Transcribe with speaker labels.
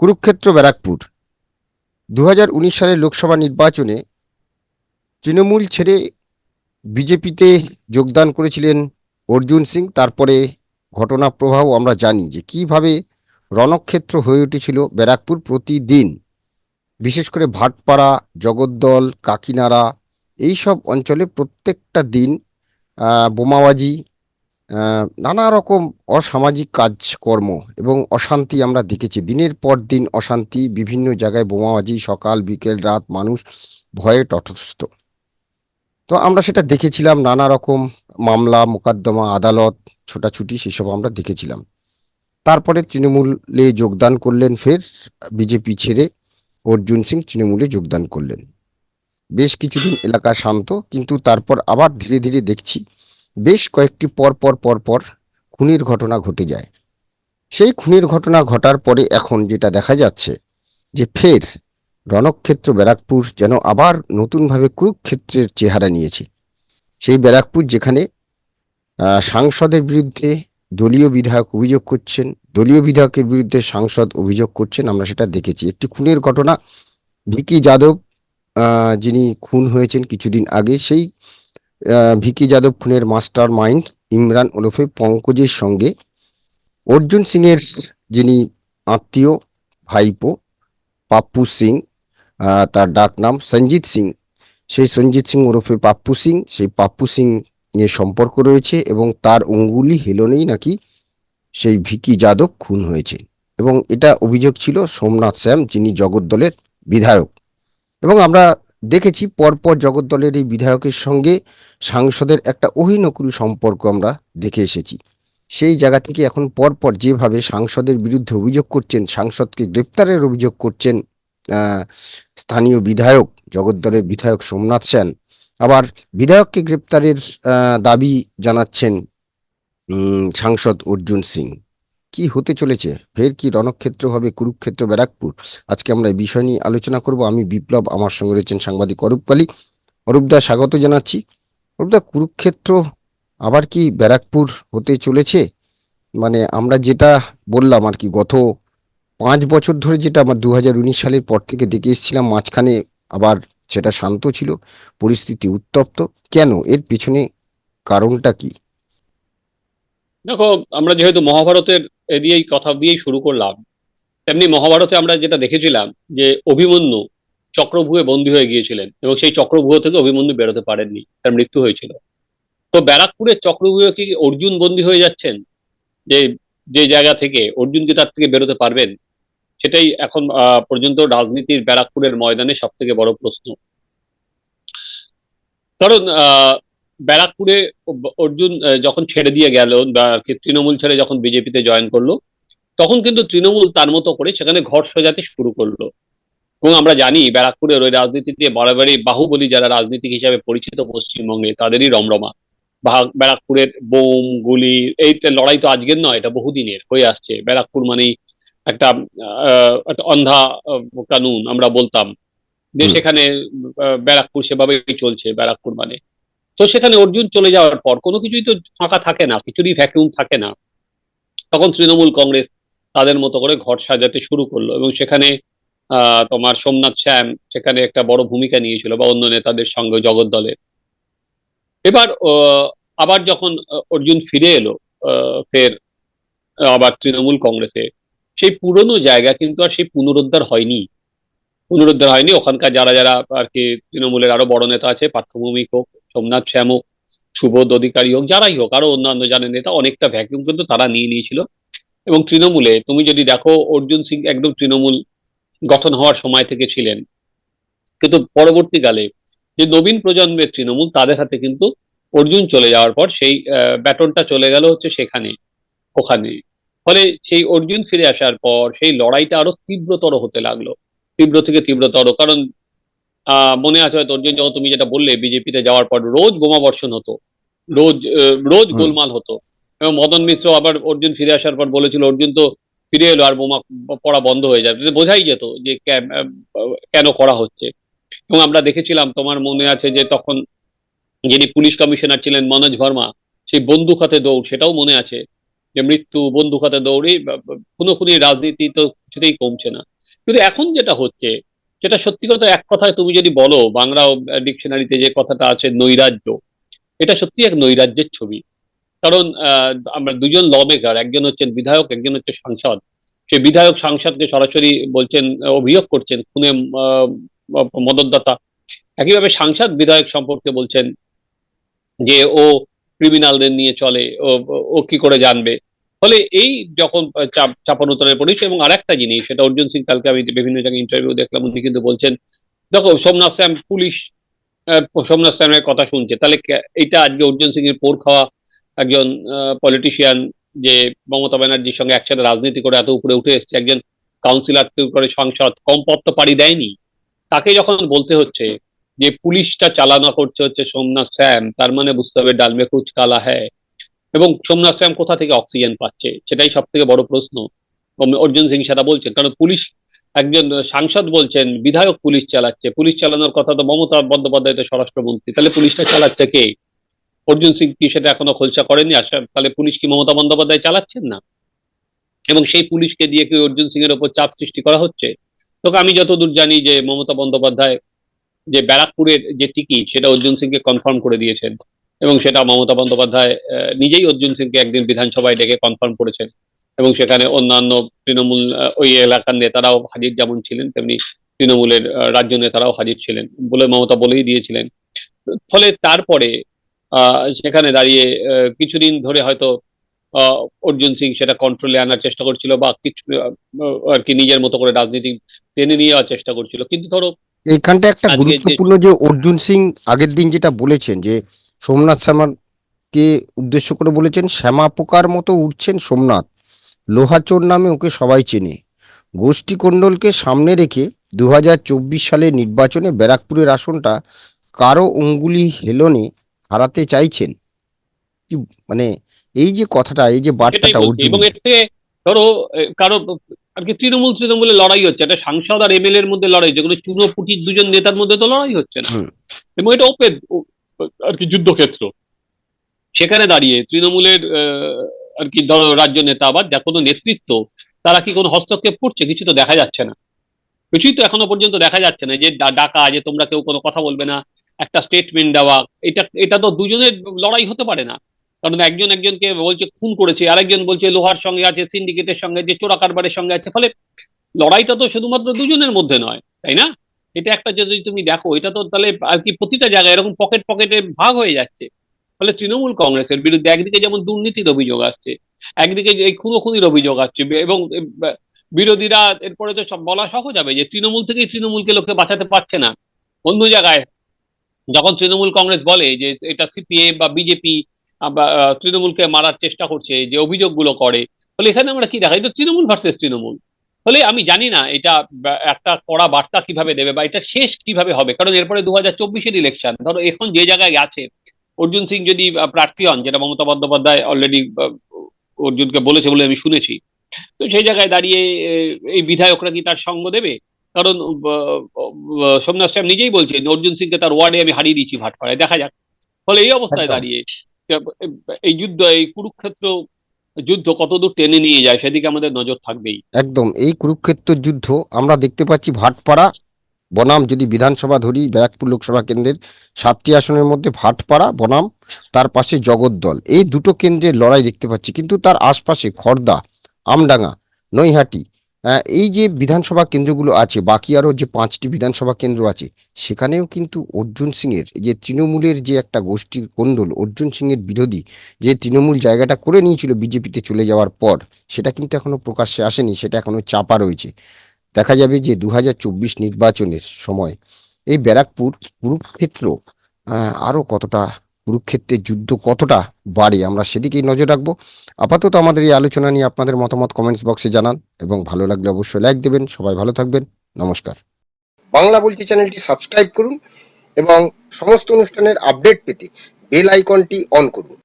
Speaker 1: কুরুক্ষেত্র ব্যারাকপুর। দু হাজার উনিশ সালের লোকসভা নির্বাচনে তৃণমূল ছেড়ে বিজেপিতে যোগদান করেছিলেন অর্জুন সিং। তারপরে ঘটনা প্রবাহ আমরা জানি যে কীভাবে রণক্ষেত্র হয়ে উঠেছিল ব্যারাকপুর প্রতিদিন। বিশেষ করে ভাটপাড়া, জগদ্দল, কাকিনাড়া এই সব অঞ্চলে প্রত্যেকটা দিন বোমাবাজি নানা রকম অসামাজিক কাজকর্ম এবং অশান্তি আমরা দেখেছি। দিনের পর দিন অশান্তি, বিভিন্ন জায়গায় বোমাবাজি, সকাল, বিকেল, রাত মানুষ ভয়ে তটস্থ। তো আমরা সেটা দেখেছিলাম, নানা রকম মামলা, মোকদ্দমা, আদালত, ছোটাছুটি সেসব আমরা দেখেছিলাম। তারপরে তৃণমূলে যোগদান করলেন ফের বিজেপি ছেড়ে। অর্জুন সিং তৃণমূলে যোগদান করলেন। বেশ কিছুদিন এলাকা শান্ত, কিন্তু তারপর আবার ধীরে ধীরে দেখছি বেশ কয়েকটি পর পর পর পর খুনের ঘটনা ঘটে যায়। সেই খুনের ঘটনা ঘটার পরে এখন যেটা দেখা যাচ্ছে যে ফের রণক্ষেত্র ব্যারাকপুর যেন আবার নতুনভাবে কুরুক্ষেত্রের চেহারা নিয়েছে। সেই ব্যারাকপুর যেখানে সাংসদের বিরুদ্ধে দলীয় বিধায়ক অভিযোগ করছেন, দলীয় বিধায়কের বিরুদ্ধে সাংসদ অভিযোগ করছেন, আমরা সেটা দেখেছি। একটি খুনের ঘটনা, ভিকি যাদব যিনি খুন হয়েছেন কিছুদিন আগে, সেই ভিকি যাদব খুনের মাস্টার মাইন্ড ইমরান ওরফে পঙ্কজের সঙ্গে। অর্জুন সিং এর যিনি আত্মীয়, ভাইপো, পাপ্পু সিং তার ডাক নাম সঞ্জিত সিং। সেই সঞ্জিত সিং ওরফে পাপ্পু সিং, সেই পাপ্পু সিং এর সম্পর্ক রয়েছে এবং তার অঙ্গুলি হেলনেই নাকি সেই ভিকি যাদব খুন হয়েছে। এবং এটা অভিযোগ ছিল সোমনাথ শ্যাম যিনি জগদ্দলের বিধায়ক। এবং আমরা দেখেছি পরপর জগদ্দলের এই বিধায়কের সঙ্গে সাংসদের একটা অহিনকুল সম্পর্ক আমরা দেখে এসেছি। সেই জায়গা থেকে এখন পরপর যেভাবে সাংসদের বিরুদ্ধে অভিযোগ করছেন, সাংসদকে গ্রেপ্তারের অভিযোগ করছেন স্থানীয় বিধায়ক, জগদ্দলের বিধায়ক সোমনাথ সেন, আবার বিধায়ককে গ্রেপ্তারের দাবি জানাচ্ছেন সাংসদ অর্জুন সিং। কি হতে চলেছে? ফের কি রণক্ষেত্র হবে, কুরুক্ষেত্র, ব্যারাকপুর? আজকে আমরা এই বিষয় নিয়ে আলোচনা করব। আমি বিপ্লব, আমার সঙ্গে রয়েছেন সাংবাদিক অরূপ পালি অরূপদা স্বাগত জানাচ্ছি। অরূপদা কুরুক্ষেত্র আবার কি ব্যারাকপুর হতে চলেছে? মানে আমরা যেটা বললাম আর কি, গত পাঁচ বছর ধরে যেটা আমার দু হাজার উনিশ সালের পর থেকে দেখে এসেছিলাম, মাঝখানে আবার সেটা শান্ত ছিল, পরিস্থিতি উত্তপ্ত। কেন? এর পিছনে কারণটা কি?
Speaker 2: দেখো, আমরা যেহেতু মহাভারতের এ দিয়েই কথা দিয়েই শুরু করলাম, তেমনি মহাভারতে আমরা যেটা দেখেছিলাম যে অভিমন্যু চক্রভুয়ে বন্দী হয়ে গিয়েছিলেন এবং সেই চক্রভুহ থেকে অভিমন্যু বেরোতে পারেননি, তার মৃত্যু হয়েছিল। তো ব্যারাকপুরের চক্রভুহে কি অর্জুন বন্দী হয়ে যাচ্ছেন? যে যে জায়গা থেকে অর্জুন কি তার থেকে বেরোতে পারবেন, সেটাই এখন পর্যন্ত রাজনীতির ব্যারাকপুরের ময়দানে সব থেকে বড় প্রশ্ন। কারণ ব্যারাকপুরে অর্জুন যখন ছেড়ে দিয়ে গেল বা তৃণমূল ছেড়ে যখন বিজেপিতে জয়েন করল তখন কিন্তু তৃণমূল তার মতো করে সেখানে ঘর সাজাতে শুরু করল। এবং আমরা জানি ব্যারাকপুরের ওই রাজনীতিতে বাড়াবাড়ি বাহুবলী যারা রাজনীতিক হিসাবে পরিচিত পশ্চিমবঙ্গে তাদেরই রমরমা। ব্যারাকপুরের বোম গুলি এই লড়াই তো আজকের নয় এটা বহুদিনের হয়ে আসছে। ব্যারাকপুর মানেই একটা আহ, একটা অন্ধা কানুন আমরা বলতাম। যে সেখানে ব্যারাকপুর সেভাবেই চলছে ব্যারাকপুর মানে। তো সেখানে অর্জুন চলে যাওয়ার পর কোনো কিছুই তো ফাঁকা থাকে না কিছুরই ভ্যাকিউম থাকে না। তখন তৃণমূল কংগ্রেস তাদের মতো করে ঘর সাজাতে শুরু করল এবং সেখানে তোমার সোমনাথ শ্যাম সেখানে একটা বড় ভূমিকা নিয়েছিল বা অন্য নেতাদের সঙ্গে জগৎ দলের। এবার আবার যখন অর্জুন ফিরে এলো ফের আবার তৃণমূল কংগ্রেসে, সেই পুরনো জায়গা কিন্তু আর সেই পুনরুদ্ধার হয়নি। পুনরুদ্ধার হয়নি। ওখানকার যারা যারা আর কি তৃণমূলের আরও বড় নেতা আছে, পার্থভূমিক হোক সোমনাথ শ্যাম হোক সুবোধ অধিকারী হোক, যারাই হোক, আরও অন্যান্য জানেন নেতা, অনেকটা ভ্যাকিউম কিন্তু তারা নিয়ে নিয়েছিল। এবং তৃণমূলে, তুমি যদি দেখো, অর্জুন সিং একদম তৃণমূল গঠন হওয়ার সময় থেকে ছিলেন। কিন্তু পরবর্তীকালে, যে নবীন প্রজন্মের তৃণমূল, তাদের হাতে কিন্তু অর্জুন চলে যাওয়ার পর সেই ব্যাটনটা চলে গেল হচ্ছে সেখানে, ওখানে। ফলে সেই অর্জুন ফিরে আসার পর, সেই লড়াইটা আরও তীব্রতর হতে লাগল। তীব্র থেকে তীব্রতর, কারণ মনে আছে হয়তো অর্জুন যখন তুমি যেটা বললে বিজেপিতে যাওয়ার পর রোজ বোমা বর্ষণ হতো রোজ রোজ গোলমাল হতো। এবং মদন মিত্র আবার অর্জুন ফিরে আসার পর বলেছিল অর্জুন তো ফিরে এলো আর বোমা পড়া বন্ধ হয়ে যাবে। বোঝাই যেত যে কেন করা হচ্ছে। এবং আমরা দেখেছিলাম তোমার মনে আছে যে তখন যিনি পুলিশ কমিশনার ছিলেন মনোজ ভার্মা সেই বন্দুক হাতে দৌড় সেটাও মনে আছে যে মৃত্যু বন্দুক হাতে দৌড়ি কোনো রাজনীতি তো কিছুতেই কমছে না। কিন্তু এখন যেটা হচ্ছে সেটা সত্যি কথা, এক কথায় তুমি যদি বলো বাংলা ডিকশনারিতে যে কথাটা আছে, নৈরাজ্য, এটা সত্যি এক নৈরাজ্যের ছবি। কারণ আমরা দুজন ল মেকার একজন হচ্ছেন বিধায়ক, একজন হচ্ছে সাংসদ। সে বিধায়ক সাংসদকে সরাসরি বলছেন, অভিযোগ করছেন খুনে মদতদাতা। একইভাবে সাংসদ বিধায়ক সম্পর্কে বলছেন যে ও ক্রিমিনালদের নিয়ে চলে ও কি করে জানবে? ফলে এই যখন চাপ চাপানোতরের পরিচয় এবং আরেকটা জিনিস, সেটা অর্জুন সিং কালকে আমি বিভিন্ন জায়গায় ইন্টারভিউ দেখলাম, উনি কিন্তু বলছেন, দেখো, সোমনাথ শ্যাম পুলিশ সোমনাথ শ্যামের কথা শুনছে, তাহলে এটা আজকে অর্জুন সিং এর পোর খাওয়া, একজন পলিটিশিয়ান যে মমতা ব্যানার্জির সঙ্গে একসাথে রাজনীতি করে এত উপরে উঠে এসছে, একজন কাউন্সিলর করে সংসদ কম পদ তো পাড়ি দেয়নি। তাকে যখন বলতে হচ্ছে যে পুলিশটা চালানো করছে হচ্ছে সোমনাথ শ্যাম তার মানে বুঝতে হবে ডালমে কুচ কালা হ্যায়। এবং সোমনাথ শ্যাম কোথা থেকে অক্সিজেন পাচ্ছে? সেটাই সব থেকে বড় প্রশ্ন। অর্জুন সিং সেটা বলছেন, কারণ পুলিশ একজন সাংসদ বলছেন, বিধায়ক পুলিশ চালাচ্ছে। পুলিশ চালানোর কথা তো মমতা বন্দ্যোপাধ্যায় তো স্বরাষ্ট্রমন্ত্রী। তাহলে পুলিশটা চালাচ্ছে কে? অর্জুন সিং কি সেটা এখনও খোলসা করেনি আসা তাহলে পুলিশ কি মমতা বন্দ্যোপাধ্যায় চালাচ্ছেন না? এবং সেই পুলিশকে দিয়ে কি অর্জুন সিং এর উপর চাপ সৃষ্টি করা হচ্ছে? তোকে আমি যতদূর জানি যে মমতা বন্দ্যোপাধ্যায় যে ব্যারাকপুরের যে টিকিট, সেটা অর্জুন সিংকে কনফার্ম করে দিয়েছেন এবং সেটা মমতা বন্দ্যোপাধ্যায় নিজেই অর্জুন সিংকে একদিন বিধানসভায় ডেকে কনফার্ম করেছেন এবং সেখানে অন্যান্য তৃণমূল ওই এলাকার নেতারাও হাজির যেমন ছিলেন, তেমনি তৃণমূলের রাজ্য নেতারাও হাজির ছিলেন বলে মমতা বলেই দিয়েছিলেন। ফলে তারপরে সেখানে দাঁড়িয়ে কিছুদিন ধরে হয়তো অর্জুন সিং সেটা কন্ট্রোলে আনার চেষ্টা করছিল বা কিছু আর কি নিজের মতো করে রাজনীতি টেনে নিয়ে যাওয়ার চেষ্টা করছিল। কিন্তু ধরো
Speaker 1: এইখানটা একটা গুরুত্বপূর্ণ যে অর্জুন সিং আগের দিন যেটা বলেছেন যে সোমনাথ শ্যামাকে উদ্দেশ্য করে বলেছেন শ্যামা পোকার মতো উঠছেন সোমনাথ। লোহাচোর নামে ওকে সবাই চেনে। গোষ্ঠী কোণ্ডলকে সামনে রেখে দু হাজার চব্বিশ সালের নির্বাচনে ব্যারাকপুরের আসনটা কারও অঙ্গুলি হেলনে হারাতে চাইছেন। মানে এই যে কথাটা এই যে বার্তাটা
Speaker 2: এবং ধরো কারও আর কি তৃণমূল তৃণমূলের লড়াই হচ্ছে। একটা সাংসদ আর এমএলএ এর মধ্যে লড়াই যেগুলো চুনোপুটির দুজন নেতার মধ্যে তো লড়াই হচ্ছে না। এবং এটা ওপেন আর কি যুদ্ধক্ষেত্র। সেখানে দাঁড়িয়ে তৃণমূলের আর কি রাজ্য নেতা বা যা কোনো নেতৃত্ব তারা কি কোনো হস্তক্ষেপ করছে? কিছু তো দেখা যাচ্ছে না। কিছুই তো এখনও পর্যন্ত দেখা যাচ্ছে না যে ডাকা যে তোমরা কেউ কোনো কথা বলবে না একটা স্টেটমেন্ট দেওয়া এটা এটা তো দুজনের লড়াই হতে পারে না। কারণ একজন একজনকে বলছে, খুন করেছে, আরেকজন বলছে লোহার সঙ্গে আছে, সিন্ডিকেটের সঙ্গে যে চোরা কারবারের সঙ্গে আছে, ফলে লড়াইটা তো শুধুমাত্র দুজনের মধ্যে নয়, তাই না? এটা একটা যদি তুমি দেখো, এটা তো তাহলে আর কি প্রতিটা জায়গায় এরকম পকেট পকেটে ভাগ হয়ে যাচ্ছে। ফলে তৃণমূল কংগ্রেসের বিরুদ্ধে একদিকে যেমন দুর্নীতির অভিযোগ আসছে, একদিকে এই খুনো খুনির অভিযোগ আসছে এবং বিরোধীরা এরপরে তো সব বলা সহজ হবে যে তৃণমূল থেকেই তৃণমূলকে লোকে বাঁচাতে পারছে না। অন্য জায়গায় যখন তৃণমূল কংগ্রেস বলে যে এটা সিপিএম বা বিজেপি বা তৃণমূলকে মারার চেষ্টা করছে যে অভিযোগগুলো করে। ফলে এখানে আমরা কি দেখাই? তো তৃণমূল ভার্সেস তৃণমূল। ফলে আমি জানি না এটা একটা কড়া বার্তা কীভাবে দেবে বা এটা শেষ কীভাবে হবে। কারণ এরপরে দু হাজার চব্বিশের ইলেকশন ধরো এখন যে জায়গায় আছে অর্জুন সিং যদি প্রার্থী হন যেটা মমতা বন্দ্যোপাধ্যায় অলরেডি অর্জুনকে বলেছে বলে আমি শুনেছি তো সেই জায়গায় দাঁড়িয়ে এই বিধায়করা কি তার সঙ্গ দেবে? কারণ সোমনাথ শ্যাম নিজেই বলছেন অর্জুন সিংকে তার ওয়ার্ডে আমি হারিয়ে দিচ্ছি ভাটপাড়ায়। দেখা যাক। ফলে এই অবস্থায় দাঁড়িয়ে এই যুদ্ধ, এই কুরুক্ষেত্র যুদ্ধ কতদূর টেনে নিয়ে যায় সেদিকে আমাদের নজর থাকবেই।
Speaker 1: একদম, এই কুরুক্ষেত্র যুদ্ধ আমরা দেখতে পাচ্ছি ভাটপাড়া, বনাম যদি বিধানসভা ধরি, ব্যারাকপুর লোকসভা কেন্দ্রের সাতটি আসনের মধ্যে ভাটপাড়া, বনাম, তার পাশে জগদ্দল। এই দুটো কেন্দ্রের লড়াই দেখতে পাচ্ছি, কিন্তু তার আশপাশে খড়দা আমডাঙ্গা, নৈহাটি এই যে বিধানসভা কেন্দ্রগুলো আছে বাকি আরও যে পাঁচটি বিধানসভা কেন্দ্র আছে সেখানেও কিন্তু অর্জুন সিংয়ের যে তৃণমূলের যে একটা গোষ্ঠীর কোন্দল অর্জুন সিংয়ের বিরোধী যে তৃণমূল জায়গাটা করে নিয়েছিল বিজেপিতে চলে যাওয়ার পর সেটা কিন্তু এখনও প্রকাশ্যে আসেনি সেটা এখনও চাপা রয়েছে। দেখা যাবে যে দু হাজার চব্বিশ নির্বাচনের সময় এই ব্যারাকপুর কুরুক্ষেত্র আহ, আরও কতটা কুরুক্ষেত্রের যুদ্ধ কতটা বাড়ে? আমরা সেদিকেই নজর রাখব। আপাতত আমাদের এই আলোচনা নিয়ে আপনাদের মতামত কমেন্টস বক্সে জানান এবং ভালো লাগলে অবশ্যই লাইক দেবেন। সবাই ভালো থাকবেন। নমস্কার। বাংলা বলছি চ্যানেলটি সাবস্ক্রাইব করুন এবং সমস্ত অনুষ্ঠানের আপডেট পেতে বেল আইকনটি অন করুন।